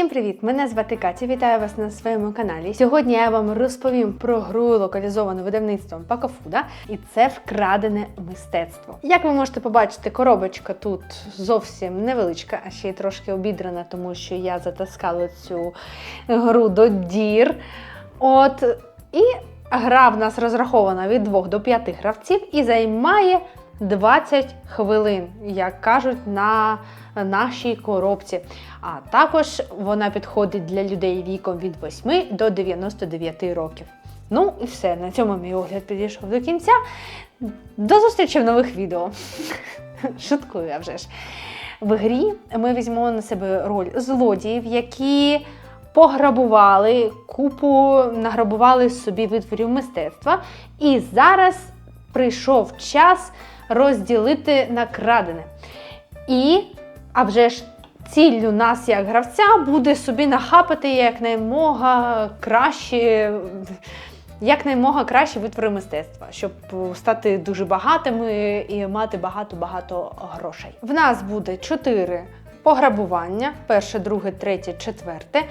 Всім привіт! Мене звати Катя. Вітаю вас на своєму каналі. Сьогодні я вам розповім про гру локалізовану видавництвом Пакофуда, і це вкрадене мистецтво. Як ви можете побачити, коробочка тут зовсім невеличка, а ще й трошки обідрана, тому що я затаскала цю гру до дір. От і гра в нас розрахована від 2 до 5 гравців і займає 20 хвилин, як кажуть на нашій коробці. А також вона підходить для людей віком від 8 до 99 років. Ну і все, на цьому мій огляд підійшов до кінця. До зустрічі в нових відео. Шуткую я вже ж. В грі ми візьмемо на себе роль злодіїв, які пограбували купу, награбували собі витворів мистецтва. І зараз прийшов час розділити накрадене. І, а вже ж, ціллю нас, як гравця, буде собі нахапати якнаймога краще. Якнаймога краще витвори мистецтва, щоб стати дуже багатими і мати багато-багато грошей. В нас буде чотири пограбування: перше, друге, третє, четверте,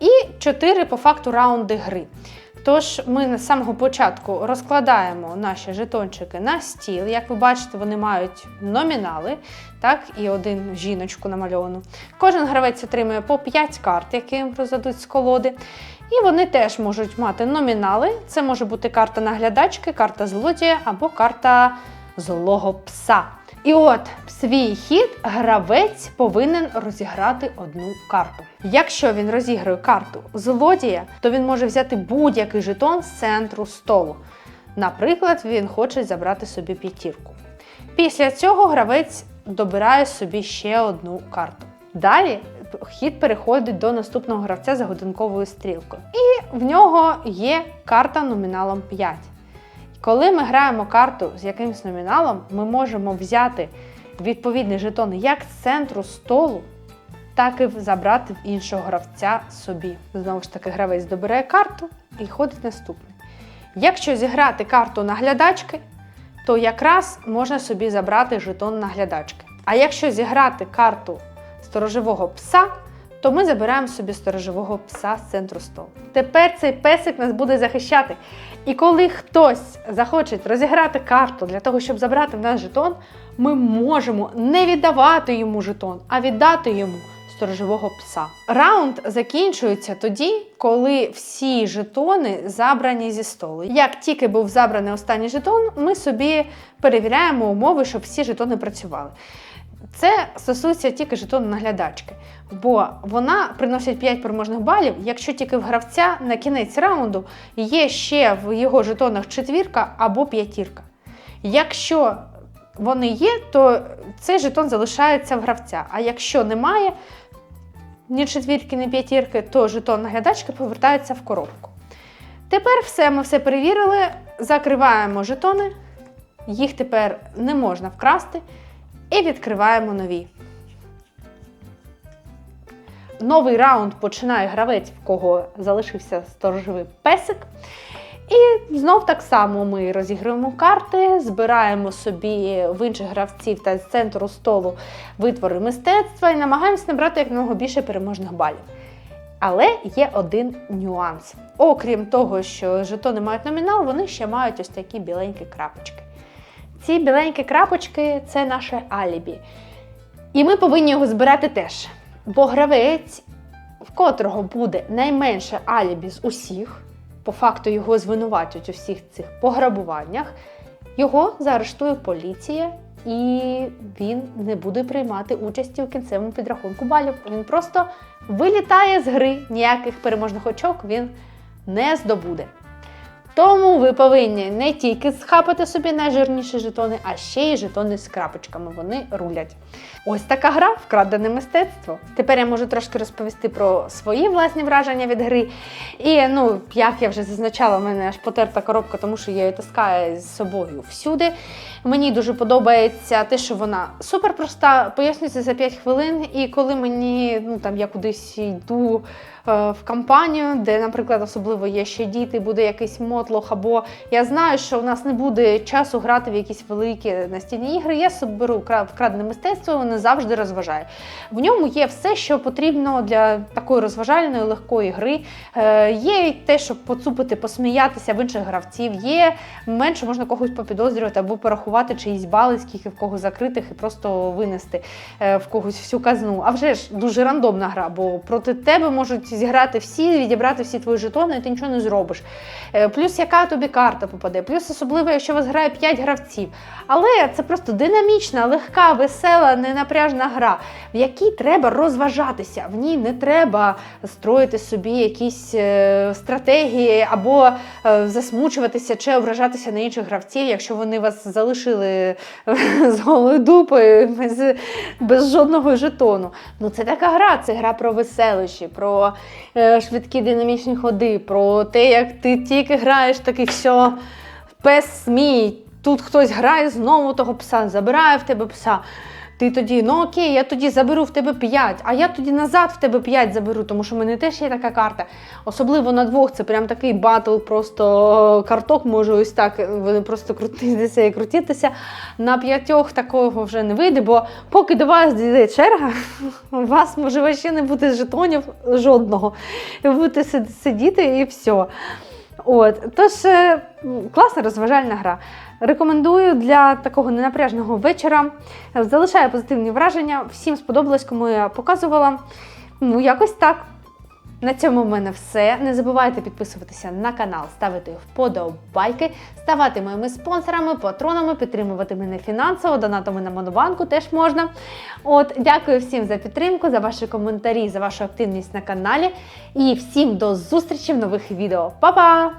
і чотири по факту раунди гри. Тож ми з самого початку розкладаємо наші жетончики на стіл. Як ви бачите, вони мають номінали, так, і один жіночку намальовану. Кожен гравець отримує по 5 карт, які їм роздадуть з колоди. І вони теж можуть мати номінали. Це може бути карта наглядачки, карта злодія або карта злого пса. І от свій хід гравець повинен розіграти одну карту. Якщо він розіграє карту злодія, то він може взяти будь-який жетон з центру столу. Наприклад, він хоче забрати собі п'ятірку. Після цього гравець добирає собі ще одну карту. Далі хід переходить до наступного гравця за годинковою стрілкою. І в нього є карта номіналом 5. Коли ми граємо карту з якимось номіналом, ми можемо взяти відповідний жетон як з центру столу, так і забрати в іншого гравця собі. Знову ж таки, гравець добирає карту і ходить наступний. Якщо зіграти карту наглядачки, то якраз можна собі забрати жетон наглядачки. А якщо зіграти карту сторожового пса, то ми забираємо собі сторожового пса з центру столу. Тепер цей песик нас буде захищати. І коли хтось захоче розіграти карту для того, щоб забрати в нас жетон, ми можемо не віддавати йому жетон, а віддати йому сторожового пса. Раунд закінчується тоді, коли всі жетони забрані зі столу. Як тільки був забраний останній жетон, ми собі перевіряємо умови, щоб всі жетони працювали. Це стосується тільки жетону наглядачки, бо вона приносить 5 переможних балів, якщо тільки в гравця на кінець раунду є ще в його жетонах четвірка або п'ятірка. Якщо вони є, то цей жетон залишається в гравця. А якщо немає ні четвірки, ні п'ятірки, то жетон наглядачки повертається в коробку. Тепер все, ми все перевірили, закриваємо жетони, їх тепер не можна вкрасти. І відкриваємо нові. Новий раунд починає гравець, в кого залишився сторожовий песик. І знов так само ми розігруємо карти, збираємо собі в інших гравців та з центру столу витвори мистецтва і намагаємося набрати якомога більше переможних балів. Але є один нюанс. Окрім того, що жетони мають номінал, вони ще мають ось такі біленькі крапочки. Ці біленькі крапочки це наше алібі. І ми повинні його збирати теж. Бо гравець, в котрого буде найменше алібі з усіх, по факту його звинуватять у всіх цих пограбуваннях, його заарештує поліція, і він не буде приймати участі у кінцевому підрахунку балів. Він просто вилітає з гри, ніяких переможних очок він не здобуде. Тому ви повинні не тільки схапати собі найжирніші жетони, а ще й жетони з крапочками. Вони рулять. Ось така гра вкрадене мистецтво. Тепер я можу трошки розповісти про свої власні враження від гри. І ну, як я вже зазначала, в мене аж потерта коробка, тому що я її таскаю з собою всюди. Мені дуже подобається те, що вона супер проста, пояснюється за 5 хвилин. І коли мені ну там я кудись йду е, в компанію, де, наприклад, особливо є ще діти, буде якийсь мотлох, або я знаю, що у нас не буде часу грати в якісь великі настільні ігри. Я собі беру кра- вкрадене мистецтво, воно завжди розважає. В ньому є все, що потрібно для такої розважальної легкої гри. Е, є те, щоб поцупити, посміятися в інших гравців. Є менше можна когось попідозрювати або порахувати чиїсь бали, скільки в кого закритих, і просто винести е, в когось всю казну. А вже ж дуже рандомна гра, бо проти тебе можуть зіграти всі, відібрати всі твої жетони, і ти нічого не зробиш. Е, Плюс яка тобі карта попаде, плюс особливо, якщо вас грає 5 гравців. Але це просто динамічна, легка, весела, ненапряжна гра, в якій треба розважатися. В ній не треба строїти собі якісь е, стратегії або засмучуватися чи ображатися на інших гравців, якщо вони вас залишили е, з голою дупою без, без жодного жетону. Ну це така гра, це гра про веселощі, про е, швидкі динамічні ходи, про те, як ти тільки граєш, такий все, пес мій. Тут хтось грає знову того пса, забирає в тебе пса. Ти тоді, ну окей, я тоді заберу в тебе 5, а я тоді назад в тебе 5 заберу, тому що в мене теж є така карта. Особливо на двох, це прям такий батл, просто карток може ось так, вони просто крутитися і крутитися. На п'ятьох такого вже не вийде, бо поки до вас дійде черга, у вас може ще не бути жетонів жодного. Ви будете сидіти і все. От, тож е, класна розважальна гра. Рекомендую для такого ненапряжного вечора. Залишає позитивні враження. Всім сподобалось, кому я показувала. Ну, якось так. На цьому в мене все. Не забувайте підписуватися на канал, ставити вподобайки, ставати моїми спонсорами, патронами, підтримувати мене фінансово, донатами на монобанку теж можна. От, дякую всім за підтримку, за ваші коментарі, за вашу активність на каналі. І всім до зустрічі в нових відео. Па-па!